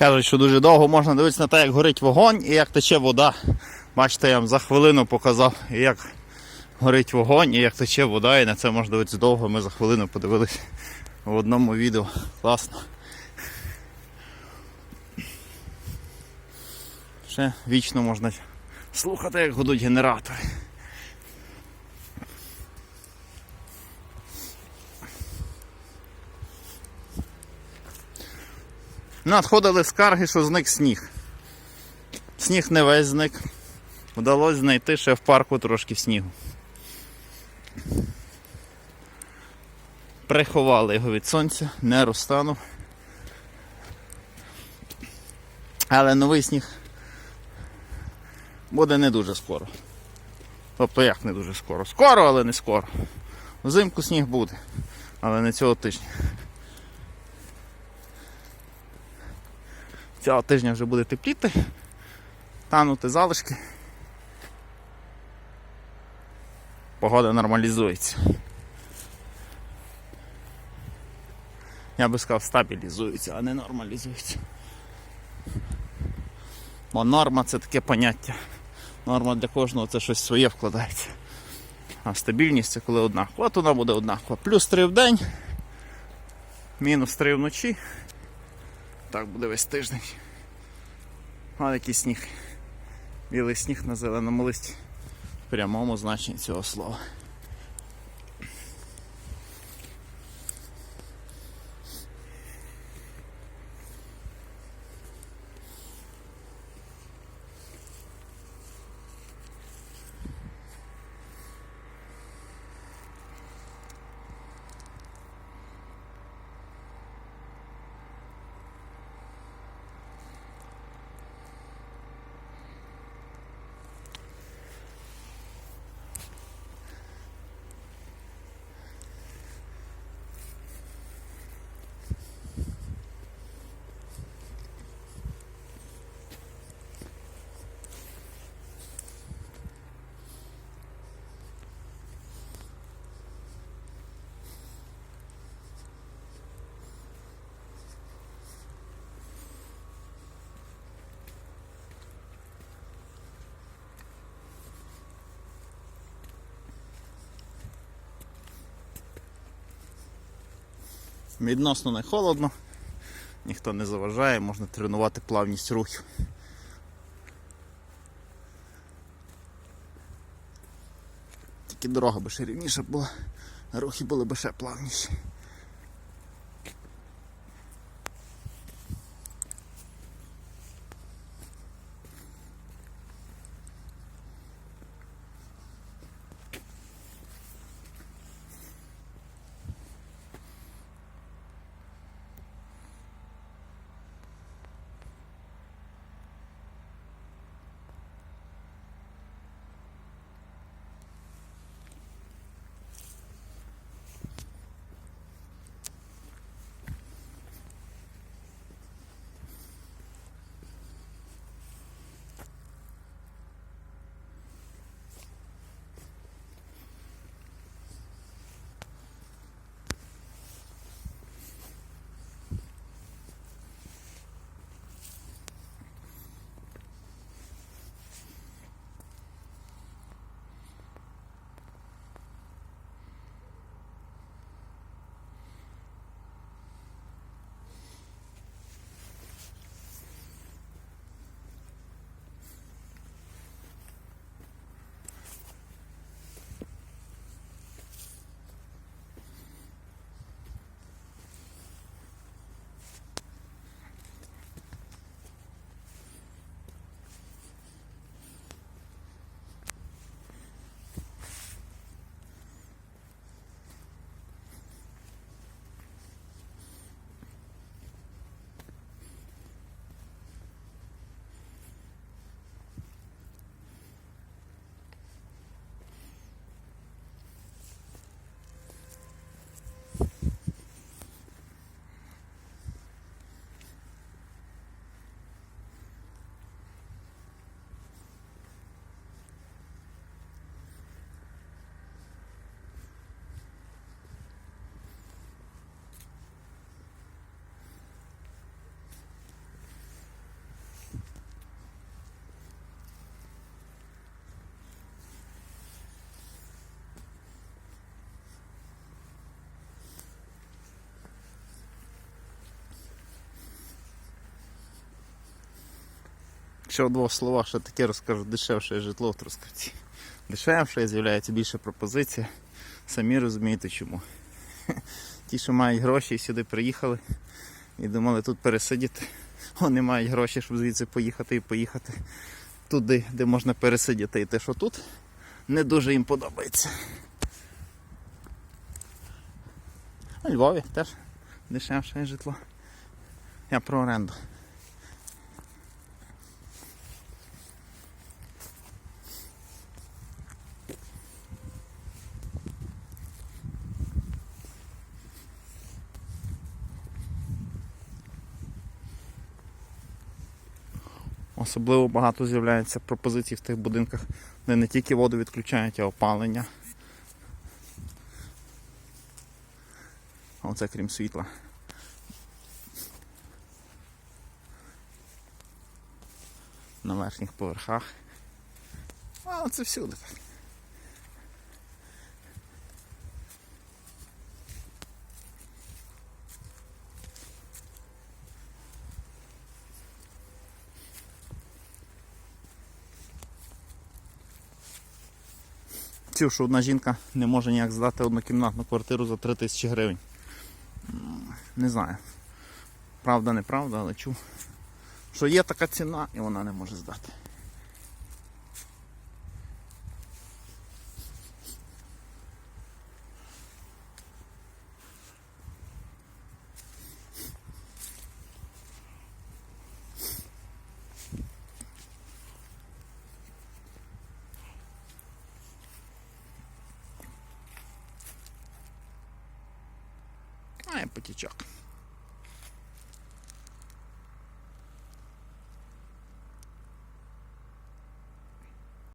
Кажуть, що дуже довго можна дивитися на те, як горить вогонь і як тече вода. Бачите, я вам за хвилину показав, як горить вогонь і як тече вода, і на це можна дивитися довго. Ми за хвилину подивилися в одному відео. Класно. Ще вічно можна слухати, як гудуть генератори. Надходили скарги, що зник сніг. Сніг не весь зник. Вдалося знайти ще в парку трошки снігу. Приховали його від сонця, не розтанув. Але новий сніг буде не дуже скоро. Тобто як не дуже скоро? Скоро, але не скоро. Взимку сніг буде, але не цього тижня. Цього тижня вже буде тепліти, танути залишки. Погода нормалізується. Я би сказав, стабілізується, а не нормалізується. Бо норма це таке поняття. Норма для кожного це щось своє вкладається. А стабільність це коли однакова. От вона буде однакова. Плюс 3 в день, мінус 3 вночі. Так буде весь тиждень. Який сніг. Білий сніг на зеленому листі. В прямому значенні цього слова. Відносно не холодно, ніхто не заважає, можна тренувати плавність рухів. Тільки дорога би ще рівніша була, рухи були б ще плавніші. Якщо в двох словах ще таке розкажу, дешевше житло в Трускавці. Дешевше, з'являється більше пропозицій. Самі розумієте чому. Ті, що мають гроші, сюди приїхали і думали тут пересидіти. Вони мають гроші, щоб звідси поїхати і поїхати туди, де можна пересидіти. І те, що тут не дуже їм подобається. У Львові теж дешевше житло. Я про оренду. Особливо багато з'являється пропозицій в тих будинках, де не тільки воду відключають, а опалення. Оце крім світла. На верхніх поверхах. А оце всюди так. Чув, що одна жінка не може ніяк здати однокімнатну квартиру за 3 тисячі гривень. Не знаю. Правда, неправда, але чув. Що є така ціна і вона не може здати. Я потічок.